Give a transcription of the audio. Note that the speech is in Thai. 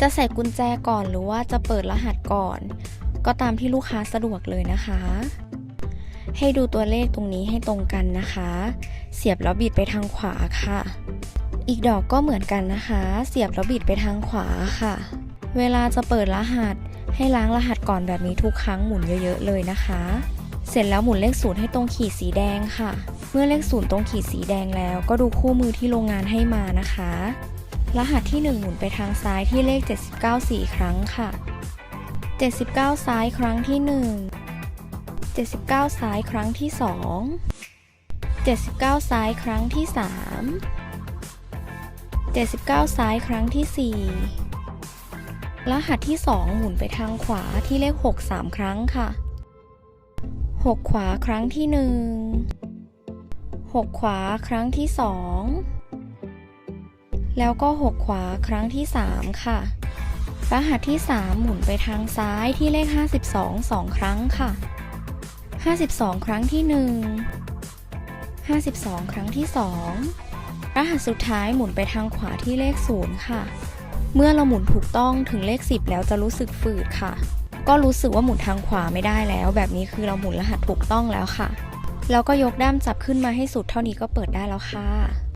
จะใส่กุญแจก่อนหรือว่าจะเปิดรหัสก่อน ก็ตามที่ลูกค้าสะดวกเลยนะคะ ให้ดูตัวเลขตรงนี้ให้ตรงกันนะคะ เสียบแล้วบิดไปทางขวาค่ะ อีกดอกก็เหมือนกันนะคะ เสียบแล้วบิดไปทางขวาค่ะ เวลาจะเปิดรหัส ให้ล้างรหัสก่อนแบบนี้ทุกครั้งหมุนเยอะๆเลยนะคะ เสร็จแล้วหมุนเลขศูนย์ให้ตรงขีดสีแดงค่ะ เมื่อเลขศูนย์ตรงขีดสีแดงแล้ว ก็ดูคู่มือที่โรงงานให้มานะคะ รหัสที่ 1 หมุนไปทางซ้ายที่เลข 79 4 ครั้งค่ะ 79 ซ้ายครั้งที่ 1 79 ซ้ายครั้งที่ 2 79 ซ้ายครั้งที่ 3 79 ซ้ายครั้งที่ 4 รหัสที่ 2 หมุนไปทางขวาที่เลข 6 3 ครั้งค่ะ 6 ขวาครั้งที่ 1 6 ขวาครั้งที่ 2 แล้วก็ 6 ขวาครั้งที่ 3 ค่ะ รหัสที่ 3 หมุนไปทางซ้ายที่เลข 52 2 ครั้งค่ะ 52 ครั้งที่ 1 52 ครั้งที่ 2 รหัสสุดท้ายหมุนไปทางขวาที่เลข 0 ค่ะ เมื่อเราหมุนถูกต้องถึงเลข 10 แล้วจะรู้สึกฝืดค่ะ ก็รู้สึกว่าหมุนทางขวาไม่ได้แล้ว แบบนี้คือเราหมุนรหัสถูกต้องแล้วค่ะ แล้วก็ยกด้ามจับขึ้นมาให้สุดเท่านี้ก็เปิดได้แล้วค่ะ